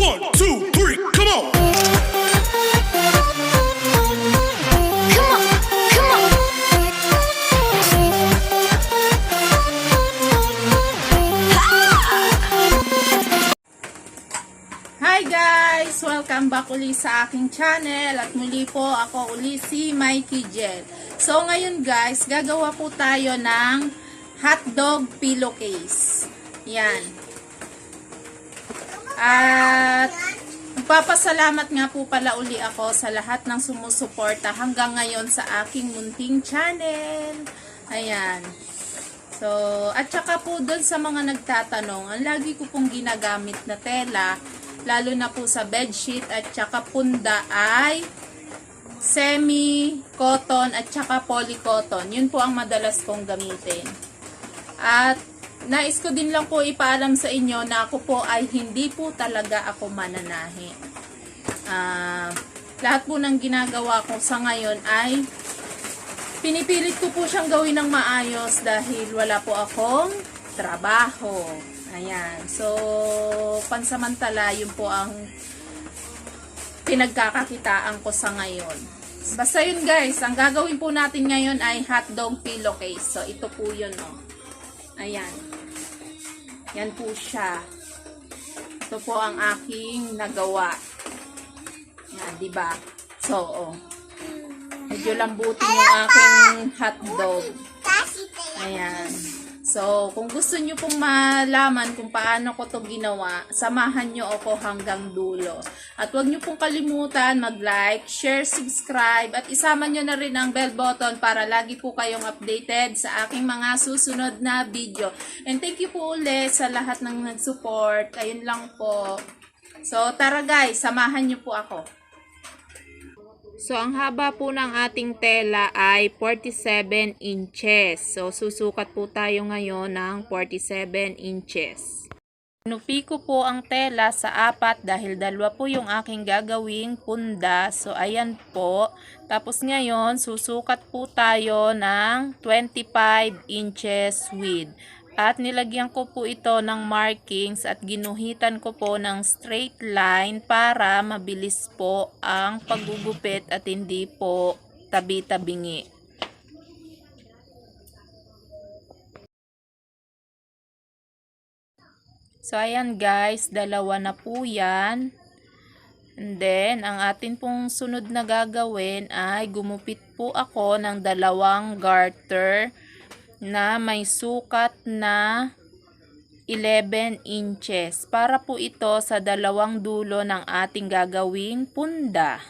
One, two, three, come on. Come on, come on. Hi guys! Welcome back uli sa aking channel at muli po ako uli si Mikey Jel. So ngayon guys, gagawa po tayo ng hotdog pillowcase. Yan. At magpapasalamat nga po pala uli ako sa lahat ng sumusuporta hanggang ngayon sa aking munting channel. Ayan. So, at saka po doon sa mga nagtatanong, ang lagi ko pong ginagamit na tela, lalo na po sa bedsheet at saka punda ay semi-cotton at saka polycotton. Yun po ang madalas kong gamitin. At nais ko din lang po ipaalam sa inyo na ako po ay hindi po talaga ako mananahi. Ah, lahat po ng ginagawa ko sa ngayon ay pinipilit ko po siyang gawin ng maayos dahil wala po akong trabaho. Ayan. So, pansamantala, yun po ang pinagkakakitaan ko sa ngayon. Basta yun guys, ang gagawin po natin ngayon ay hotdog pillowcase. So, ito po yun, oh. Ayan. Yan po siya. Ito po ang aking nagawa. Yan, di ba? So, oh. Medyo lambutin yung aking hotdog. Ayan. So, kung gusto nyo pong malaman kung paano ko to ginawa, samahan nyo ako hanggang dulo. At huwag nyo pong kalimutan mag-like, share, subscribe, at isama nyo na rin ang bell button para lagi po kayong updated sa aking mga susunod na video. And thank you po ulit sa lahat ng nag-support. Ayun lang po. So, tara guys, samahan nyo po ako. So, ang haba po ng ating tela ay 47 inches. So, susukat po tayo ngayon ng 47 inches. Nupi ko po ang tela sa apat dahil dalawa po yung aking gagawing punda. So, ayan po. Tapos ngayon, susukat po tayo ng 25 inches width. At nilagyan ko po ito ng markings at ginuhitan ko po ng straight line para mabilis po ang paggugupit at hindi po tabi-tabingi. So, ayan guys, dalawa na po yan. And then, ang atin pong sunod na gagawin ay gumupit po ako ng dalawang garter na may sukat na 11 inches. Para po ito sa dalawang dulo ng ating gagawing punda.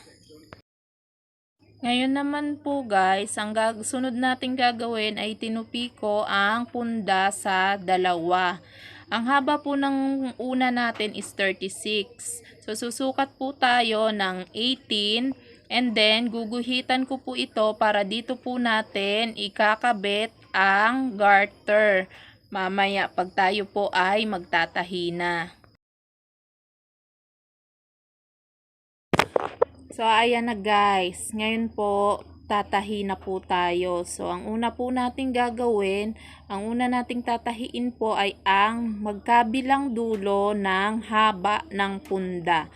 Ngayon naman po guys, ang sunod nating gagawin ay tinupi ko ang punda sa dalawa. Ang haba po ng una natin is 36. So susukat po tayo ng 18 and then guguhitan ko po ito para dito po natin ikakabit ang garter. Mamaya pag tayo po ay magtatahi na. So, ayan na guys. Ngayon po, tatahi na po tayo. So, ang una po nating gagawin, ang una nating tatahiin po ay ang magkabilang dulo ng haba ng punda.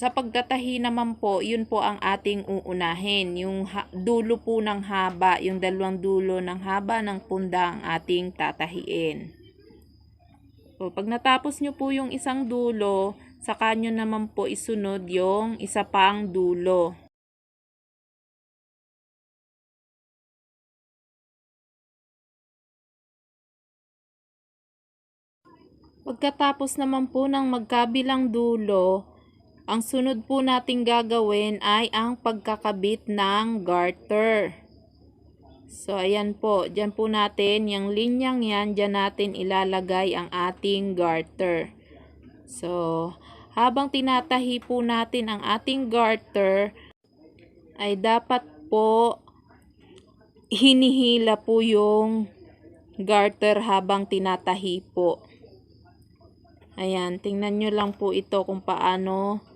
Sa pagtatahi naman po, yun po ang ating uunahin. Yung dulo po ng haba, yung dalawang dulo ng haba ng punda ang ating tatahiin. So, pag natapos nyo po yung isang dulo, saka nyo naman po isunod yung isa pang dulo. Pagkatapos naman po ng magkabilang dulo, ang sunod po nating gagawin ay ang pagkakabit ng garter. So, ayan po. Diyan po natin, yung linyang yan, diyan natin ilalagay ang ating garter. So, habang tinatahi po natin ang ating garter, ay dapat po hinihila po yung garter habang tinatahi po. Ayan, tingnan nyo lang po ito kung paano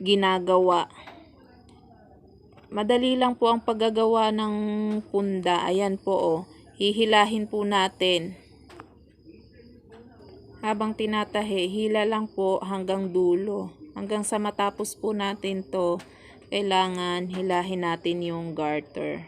ginagawa. Madali lang po ang paggagawa ng punda. Ayan po oh. Hihilahin po natin. habang tinatahi, hila lang po hanggang dulo. Hanggang sa matapos po natin to, kailangan hilahin natin yung garter.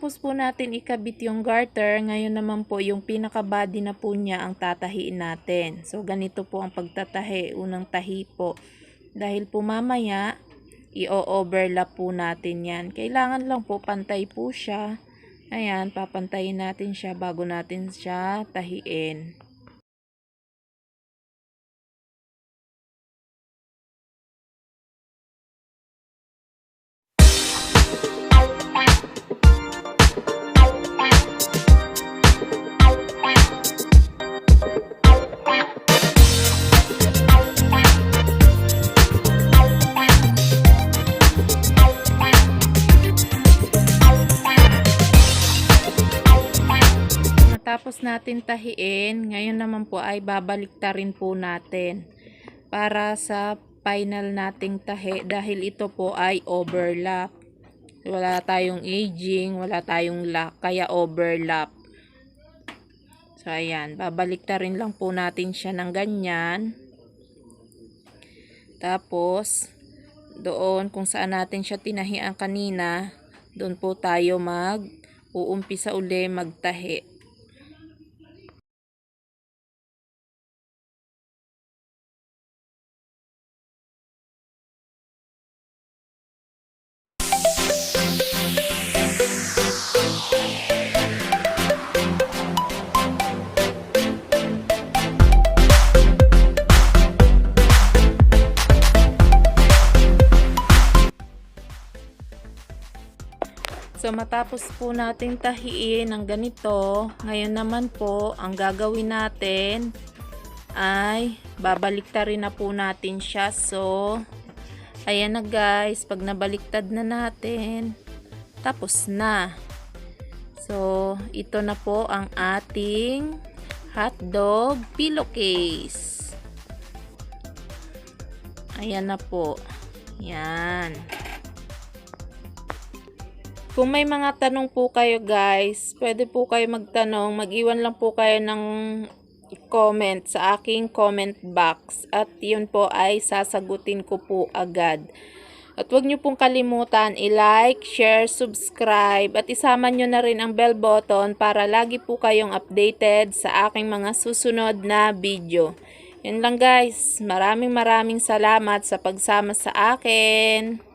Pagkatapos po natin ikabit yung garter, ngayon naman po yung pinaka-body na po niya ang tatahiin natin. So, ganito po ang pagtatahi. Unang tahi po. Dahil po mamaya, i-overlap po natin yan. Kailangan lang po pantay po siya. Ayan, papantayin natin siya bago natin siya tahiin. Natin tahiin, ngayon naman po ay babalik rin po natin para sa final nating tahi dahil ito po ay overlap. Wala tayong aging, wala tayong lock, kaya overlap. So, ayan, babalik rin lang po natin siya ng ganyan. Tapos, doon kung saan natin siya tinahian kanina, doon po tayo mag uumpisa uli magtahi. So matapos po nating tahiin ng ganito, ngayon naman po ang gagawin natin ay babaliktad na po natin siya. So ayan na guys, pag nabaliktad na natin, tapos na. So ito na po ang ating hotdog pillowcase. Ayan na po. Yan. Kung may mga tanong po kayo guys, pwede po kayo magtanong. Mag-iwan lang po kayo ng comment sa aking comment box. At yun po ay sasagutin ko po agad. At huwag nyo pong kalimutan i-like, share, subscribe at isama nyo na rin ang bell button para lagi po kayong updated sa aking mga susunod na video. Yun lang guys. Maraming maraming salamat sa pagsama sa akin.